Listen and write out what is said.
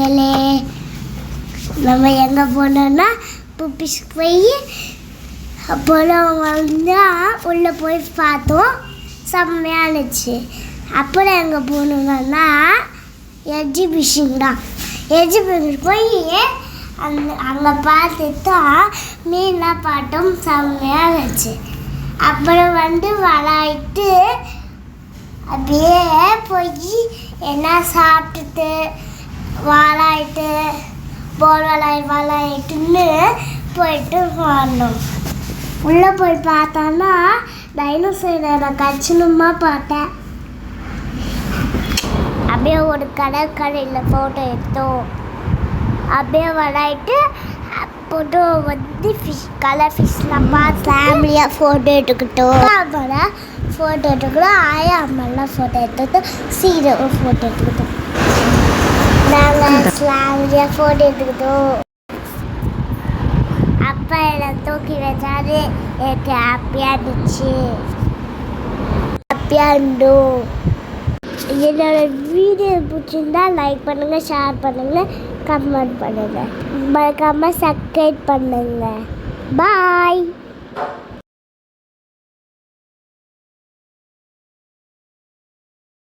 மக்களே நம்ம எங்கே போனோம்னா புப்பிஸ்க்கு போய் அப்போலாம் வந்து உள்ளே போய் பார்த்தோம். செம்மையாக இருந்துச்சு. அப்புறம் எங்கே போகணுன்னா எக்ஸிபிஷன் தான். எக்ஸிபிஷன் போய் அந்த அங்கே பார்த்துட்டு மீன்லாம் பார்த்தோம் செம்மையாக இருந்துச்சு. அப்புறம் வந்து விளாயிட்டு அப்படியே போய் என்ன சாப்பிட்டுட்டு வாழாயிட்டு போல் விளாய் வாழாயிட்டுன்னு போயிட்டு வரணும். உள்ளே போய் பார்த்தோன்னா டைனோசரோட கச்சினமா பார்த்தேன். அப்படியே ஒரு கடற்கரையில் ஃபோட்டோ எடுத்தோம். அப்படியே வளாயிட்டு ஃபோட்டோ வந்து ஃபிஷ் கலர் ஃபிஷ்லாம் பார்த்து ஃபேமிலியாக ஃபோட்டோ எடுத்துக்கிட்டோம். அப்புறம் ஃபோட்டோ எடுத்துக்கிட்டோம். ஆயா அம்மாலாம் ஃபோட்டோ எடுத்துக்கிட்டோம் சீரகம் ஃபோட்டோ எடுத்துக்கிட்டோம். ஃபோட்டோ எடுத்துக்கிட்டோம் அப்பா என்னை தூக்கி வச்சாரு. எனக்கு ஹாப்பியாக இருந்துச்சு. ஹாப்பியாக இருந்தோம். என்னோட வீடியோ பிடிச்சிருந்தா லைக் பண்ணுங்கள் ஷேர் பண்ணுங்கள் கமெண்ட் பண்ணுங்கள் மறக்காமல் சப்ஸ்கிரைப் பண்ணுங்கள் பாய்